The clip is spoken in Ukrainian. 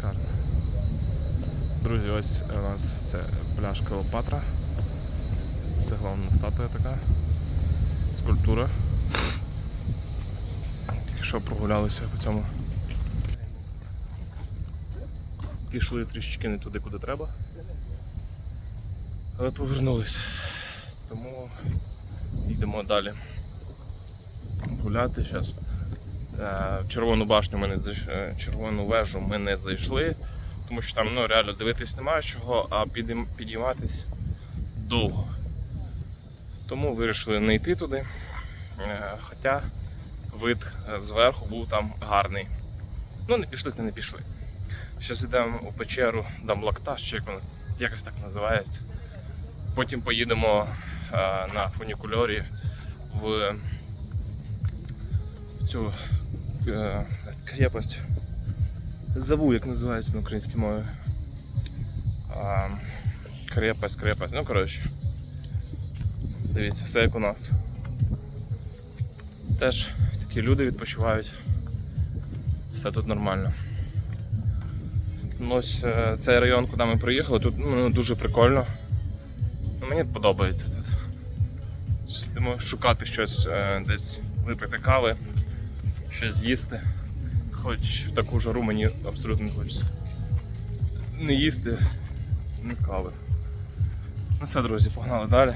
Шикарно. Друзі, ось у нас це пляж Клеопатра. Це головна статуя така. Скульптура. Тільки що прогулялися по цьому. Пішли трішечки не туди, куди треба. Але повернулись. Тому йдемо далі. Гуляти зараз. В червону башню ми не зайш... е, червону вежу ми не зайшли, тому що там ну, реально дивитись немає чого, а підійматись довго. Тому вирішили не йти туди. Е, Хоча вид е, зверху був там гарний. Ну, не пішли, то не пішли. Зараз йдемо у печеру Дамблакташ, чи як вона якось так називається. Потім поїдемо е, на фунікульорі в цю е, крепость. Забув, як називається на українській мові. А, крепость, крепость. Ну, коротше. Дивіться, все як у нас. Теж такі люди відпочивають. Все тут нормально. Ну, ось е, цей район, куди ми приїхали, тут ну, дуже прикольно. Ну, Мені подобається тут. Щастимо шукати щось е, десь випити кави, щось з'їсти. Хоч в таку жару мені абсолютно не хочеться. Не їсти, не кави. Ну все, друзі, погнали далі.